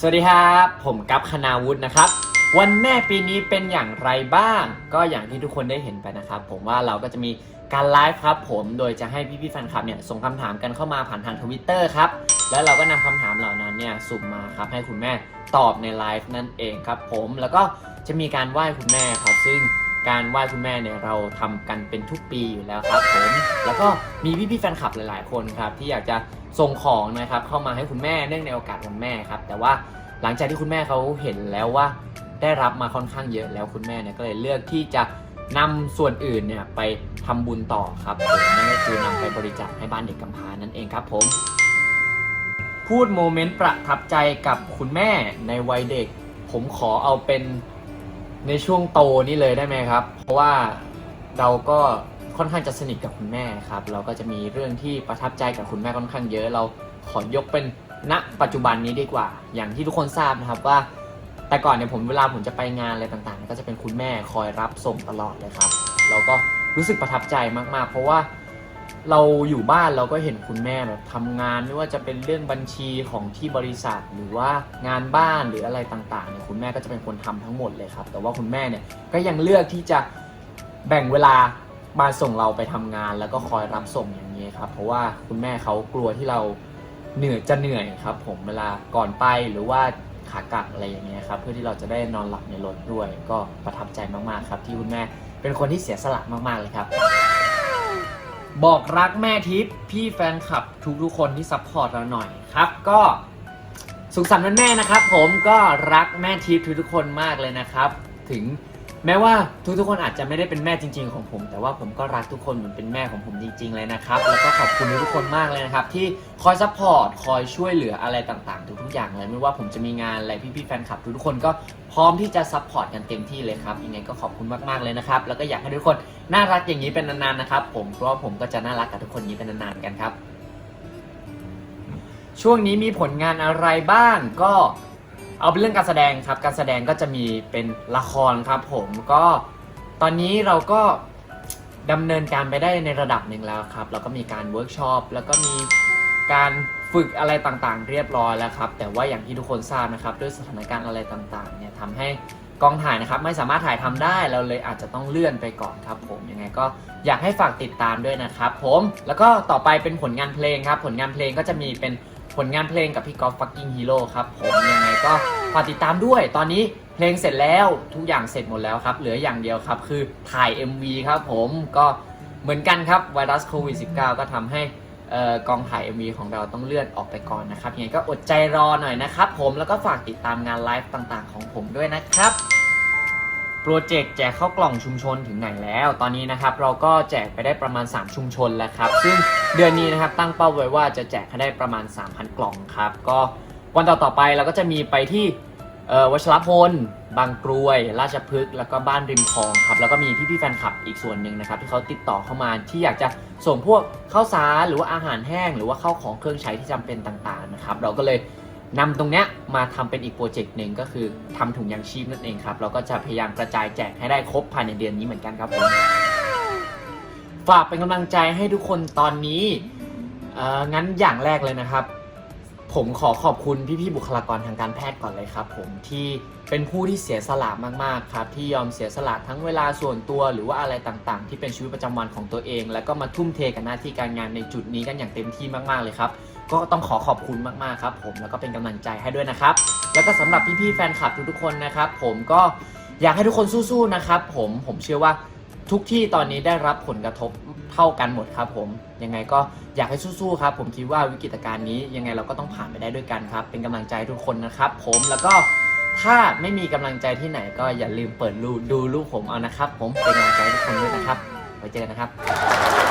สวัสดีครับ ผมกัปคณาวุฒินะครับ วันแม่ปีนี้เป็นอย่างไรบ้าง ก็อย่างที่ทุกคนได้เห็นไปนะครับ ผมว่าเราก็จะมีการไลฟ์ครับผมโดยจะให้พี่ๆแฟนคลับเนี่ยส่งคำถามกันเข้ามาผ่านทางทวิตเตอร์ครับ แล้วเราก็นำคำถามเหล่านั้นเนี่ยสุ่มมาครับให้คุณแม่ตอบในไลฟ์นั่นเองครับผมแล้วก็จะมีการไหว้คุณแม่ครับ ซึ่งการไหว้คุณแม่เนี่ยเราทำกันเป็นทุกปีอยู่แล้วครับผมแล้วก็มีพี่ๆแฟนคลับหลาย ๆ คนครับที่อยากจะ ส่งของนะครับเข้ามาให้คุณแม่เนื่องในโอกาสวันแม่ครับ แต่ว่าหลังจากที่คุณแม่เขาเห็นแล้วว่าได้รับมาค่อนข้างเยอะแล้วคุณแม่เนี่ยก็เลยเลือกที่จะนำส่วนอื่นเนี่ยไปทำบุญต่อครับผมนั่นก็คือนำไปบริจาคให้บ้านเด็กกำพร้านั่นเองครับผม พูดโมเมนต์ประทับใจกับคุณแม่ในวัยเด็ก ผมขอเอาเป็นในช่วงโตนี่เลยได้ไหมครับ เพราะว่าเราก็ ค่อนข้างจะสนิทกับคุณแม่ครับ เราก็จะมีเรื่องที่ประทับใจกับคุณแม่ค่อนข้างเยอะ เราขอยกเป็นณปัจจุบันนี้ดีกว่า อย่างที่ทุกคนทราบนะครับว่า แต่ก่อนเนี่ยผมเวลาผมจะไปงานอะไรต่างๆ ก็จะเป็นคุณแม่คอยรับส่งตลอดเลยครับ เราก็รู้สึกประทับใจมากๆ เพราะว่าเราอยู่บ้านเราก็เห็นคุณแม่แบบทำงานไม่ว่าจะเป็นเรื่องบัญชีของที่บริษัท หรือว่างานบ้านหรืออะไรต่างๆเนี่ยคุณแม่ก็จะเป็นคนทำทั้งหมดเลยครับ แต่ว่าคุณแม่เนี่ยก็ยังเลือกที่จะแบ่งเวลา มาส่งเราไปทำงานแล้วก็คอยรับส่งอย่างนี้ครับ เพราะว่าคุณแม่เขากลัวที่เราเหนื่อยจะเหนื่อยครับ ผมเวลาก่อนไปหรือว่าขากลับอะไรอย่างเงี้ยครับเพื่อที่เราจะได้นอนหลับในรถด้วย ก็ประทับใจมากๆครับ ที่คุณแม่เป็นคนที่เสียสละมากๆเลยครับ บอกรักแม่ทิพย์พี่แฟนคลับทุกๆคนที่ซัพพอร์ตเราหน่อยครับก็สุขสันต์วันแม่นะครับ ผมก็รักแม่ทิพย์ทุกๆคนมากเลยนะครับ ถึง แม้ว่าทุกๆคนอาจจะไม่ได้เป็นแม่จริง ๆ ของผม แต่ว่าผมก็รักทุกคนเหมือนเป็นแม่ของผมจริง ๆ เลยนะครับ แล้วก็ขอบคุณทุกคนมากเลยนะครับ ที่คอยซัพพอร์ตคอยช่วยเหลืออะไรต่างๆ ทุกๆอย่างเลยไม่ว่าผมจะมีงานอะไรพี่ๆแฟนคลับทุกๆคนก็พร้อมที่จะซัพพอร์ตกันเต็มที่เลยครับยังไงก็ขอบคุณมากๆเลยนะครับแล้วก็อยากให้ทุกคนน่ารักอย่างนี้เป็นนานๆนะครับผมเพราะว่าผมก็จะน่ารักกับทุกคนอย่างนี้เป็นนานๆกันครับ ช่วงนี้มีผลงานอะไรบ้างก็ เอาเป็นเรื่องการแสดงครับการแสดงก็จะมีเป็นละครครับผมก็ตอนนี้เราก็ดำเนินการไปได้ในระดับหนึ่งแล้วครับแล้วก็มีการเวิร์กช็อปแล้วก็มีการฝึกอะไรต่างๆ เรียบร้อยแล้วครับ แต่ว่าอย่างที่ทุกคนทราบนะครับ ด้วยสถานการณ์อะไรต่างๆเนี่ยทำให้กองถ่ายนะครับ ไม่สามารถถ่ายทำได้เราเลยอาจจะต้องเลื่อนไปก่อนครับ ผมยังไงก็อยากให้ฝากติดตามด้วยนะครับ ผมแล้วก็ต่อไปเป็นผลงานเพลงครับ ผลงานเพลงก็จะมีเป็น ผลงานเพลงกับพี่กอล์ฟฟักกิ้งฮีโร่ครับผมยังไงก็ฝากติดตามด้วย ตอนนี้เพลงเสร็จแล้วทุกอย่างเสร็จหมดแล้วครับ เหลืออย่างเดียวครับ คือถ่าย MV ครับผมก็เหมือนกันครับไวรัสโควิด -19 ก็ทำให้กองถ่าย MV ของเราต้องเลื่อนออกไปก่อนนะครับยังไงก็อดใจรอหน่อยนะครับผมแล้วก็ฝากติดตามงานไลฟ์ต่างๆ ของผมด้วยนะครับ โปรเจกต์แจกข้าวกล่องชุมชนถึงไหนแล้ว ตอนนี้นะครับเราก็แจกไปได้ประมาณ 3 ชุมชนแล้วครับ ซึ่งเดือนนี้นะครับตั้งเป้าไว้ว่าจะแจกให้ได้ประมาณ 3,000 กล่องครับ ก็วันต่อๆไปเราก็จะมีไปที่วัชรพล บางกรวย ราชพฤกษ์แล้วก็บ้านริมคลองครับ แล้วก็มีพี่ๆแฟนคลับอีกส่วนหนึ่งนะครับ ที่เขาติดต่อเข้ามาที่อยากจะส่งพวกข้าวสารหรือว่าอาหารแห้ง หรือว่าข้าวของเครื่องใช้ที่จำเป็นต่างๆนะครับ เราก็เลย นำตรงเนี้ยมาทำเป็นอีกโปรเจกต์หนึ่งก็คือทำถุงยางชีพนั่นเองครับ เราก็จะพยายามกระจายแจกให้ได้ครบภายในเดือนนี้เหมือนกันครับผมฝากเป็นกำลังใจให้ทุกคนตอนนี้เอ่องั้นอย่างแรกเลยนะครับ ผมขอขอบคุณพี่ๆบุคลากรทางการแพทย์ก่อนเลยครับ ผมที่เป็นผู้ที่เสียสละมากๆครับที่ยอมเสียสละทั้งเวลาส่วนตัว หรือว่าอะไรต่างๆ ที่เป็นชีวิตประจำวันของตัวเอง แล้วก็มาทุ่มเทกับหน้าที่การงานในจุดนี้กันอย่างเต็มที่มากๆเลยครับก็ต้องขอขอบคุณมากๆครับ ผมแล้วก็เป็นกำลังใจให้ด้วยนะครับ แล้วก็สำหรับพี่ๆแฟนคลับทุกๆคนนะครับ ผมก็อยากให้ทุกคนสู้ๆนะครับ ผมผมเชื่อว่า ทุกที่ตอนนี้ได้รับผลกระทบเท่ากันหมดครับผมยังไงก็อยากให้สู้ๆครับ ผมคิดว่าวิกฤตการณ์นี้ยังไงเราก็ต้องผ่านไปได้ด้วยกันครับ เป็นกำลังใจทุกคนนะครับ ผมแล้วก็ถ้าไม่มีกำลังใจที่ไหนก็อย่าลืมเปิดรูดูรูปผมเอานะครับ ผมเป็นกำลังใจทุกคนด้วยนะครับไว้เจอกันนะครับ